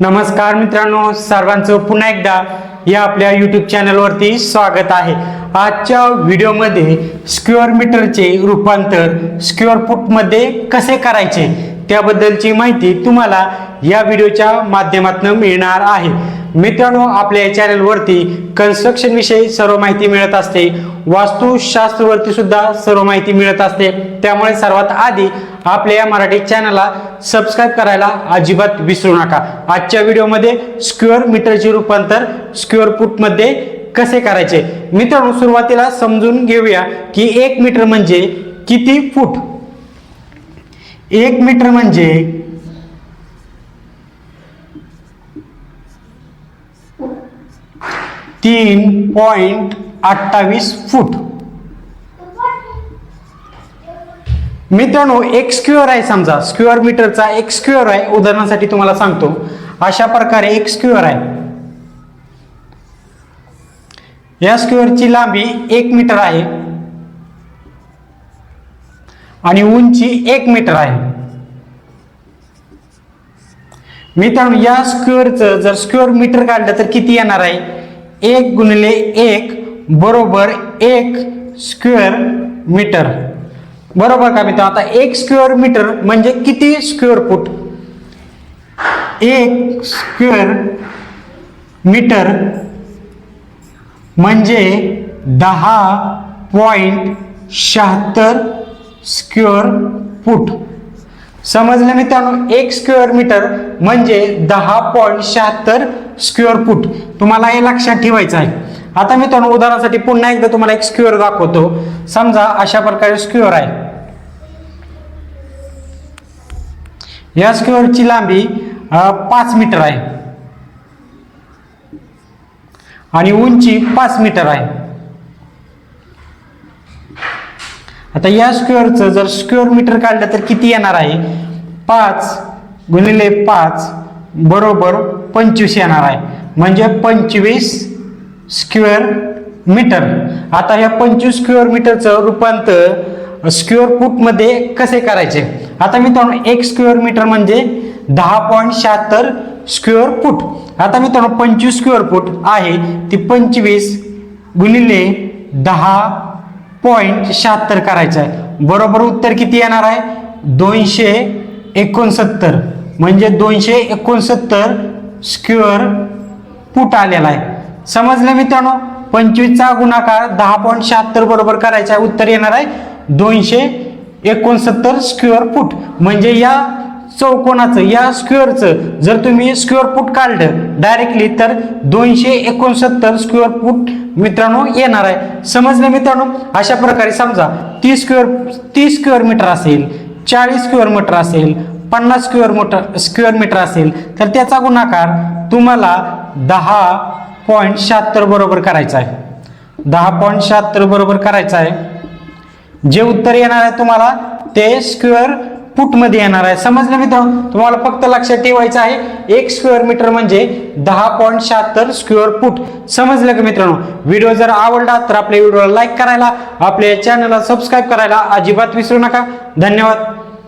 नमस्कार मित्रांनो सर्वांचं पुन्हा एकदा या आपल्या यूट्यूब चॅनलवरती स्वागत आहे. आजच्या व्हिडिओमध्ये स्क्वेअर मीटरचे रूपांतर स्क्युअर फूटमध्ये कसे करायचे? त्याबद्दलची माहिती तुम्हाला या व्हिडिओच्या माध्यमातून मिळणार आहे. मित्रांनो आपल्या या चॅनलवरती कन्स्ट्रक्शन विषयी सर्व माहिती मिळत असते. वास्तुशास्त्रवरती सुद्धा सर्व माहिती मिळत असते. त्यामुळे सर्वात आधी आपल्या या मराठी चॅनलला सबस्क्राईब करायला अजिबात विसरू नका. आजच्या व्हिडिओमध्ये स्क्वेअर मीटरचे रूपांतर स्क्वेअर फूटमध्ये कसे करायचे? मित्रांनो सुरुवातीला समजून घेऊया की एक मीटर म्हणजे किती फूट? एक मीटर म्हणजे तीन पॉइंट अठ्ठावीस फूट. मित्रांनो एक स्क्युअर आहे समजा. स्क्युअर मीटरचा एक स्क्युअर आहे. उदाहरणासाठी तुम्हाला सांगतो. अशा प्रकारे एक स्क्युअर आहे. या स्क्युअरची लांबी एक मीटर आहे. आणि उंची एक मीटर आहे. मित्रांनो या स्क्वेअरचं जर स्क्वेअर मीटर काढलं तर किती येणार आहे? एक गुणिले एक बरोबर एक स्क्वेअर मीटर बरोबर का मित्र आता एक स्क्वेअर मीटर म्हणजे किती स्क्वेअर फूट एक स्क्वेअर मीटर म्हणजे दहा पॉइंट शहात्तर स्क्वेअर फूट. समजलं मित्रांनो? एक स्क्वेअर मीटर म्हणजे दहा पॉईंट शहात्तर स्क्वेअर फूट. तुम्हाला हे लक्षात ठेवायचं आहे. आता मित्रांनो उदाहरणासाठी पुन्हा एकदा तुम्हाला एक स्क्वेअर दाखवतो. समजा अशा प्रकारे स्क्वेअर आहे. या स्क्वेअरची लांबी पाच मीटर आहे. आणि उंची पाच मीटर आहे. आता या स्क्वेअरचं जर स्क्वेअर मीटर काढलं तर किती येणार आहे? पाच गुणिले पाच बरोबर पंचवीस येणार आहे. म्हणजे पंचवीस स्क्वेअर मीटर आता या पंचवीस स्क्वेअर मीटरचं रूपांतर स्क्वेअर फूटमध्ये कसे करायचे? आता मित्रांनो एक स्क्वेअर मीटर म्हणजे दहा पॉईंट शहात्तर स्क्वेअर फूट आता मित्रांनो पंचवीस स्क्वेअर फूट आहे. ती पंचवीस गुणिले दहा पॉईंट शहात्तर करायचं आहे. बरोबर उत्तर किती येणार आहे? दोनशे एकोणसत्तर. म्हणजे दोनशे एकोणसत्तर स्क्युअर फूट आलेला आहे. समजलं मित्रांनो? पंचवीसचा गुणाकार दहा पॉईंट शहात्तर बरोबर करायचा आहे. उत्तर येणार आहे दोनशे एकोणसत्तर स्क्युअर फूट म्हणजे या चौकोनाचं या स्क्वेअरचं. जर तुम्ही स्क्वेअर फूट काढलं डायरेक्टली तर दोनशे एकोणसत्तर स्क्वेअर फूट मित्रांनो येणार आहे. समजलं मित्रांनो? अशा प्रकारे समजा तीस स्क्वेअर तीस स्क्वेअर मीटर असेल चाळीस स्क्वेअर मीटर असेल पन्नास स्क्वेअर मीटर स्क्वेअर मीटर असेल तर त्याचा गुणाकार तुम्हाला दहा पॉईंट शहात्तर बरोबर करायचा आहे. दहा पॉईंट शहात्तर बरोबर करायचा आहे. जे उत्तर येणार आहे तुम्हाला ते स्क्वेअर फूटमध्ये येणार आहे. समजलं मित्रांनो? तुम्हाला फक्त लक्षात ठेवायचं आहे एक स्क्वेअर मीटर म्हणजे दहा पॉईंट शहात्तर स्क्वेअर फूट समजलं का मित्रांनो? व्हिडिओ जर आवडला तर आपल्या व्हिडिओला लाईक करायला आपल्या चॅनलला सबस्क्राईब करायला अजिबात विसरू नका. धन्यवाद.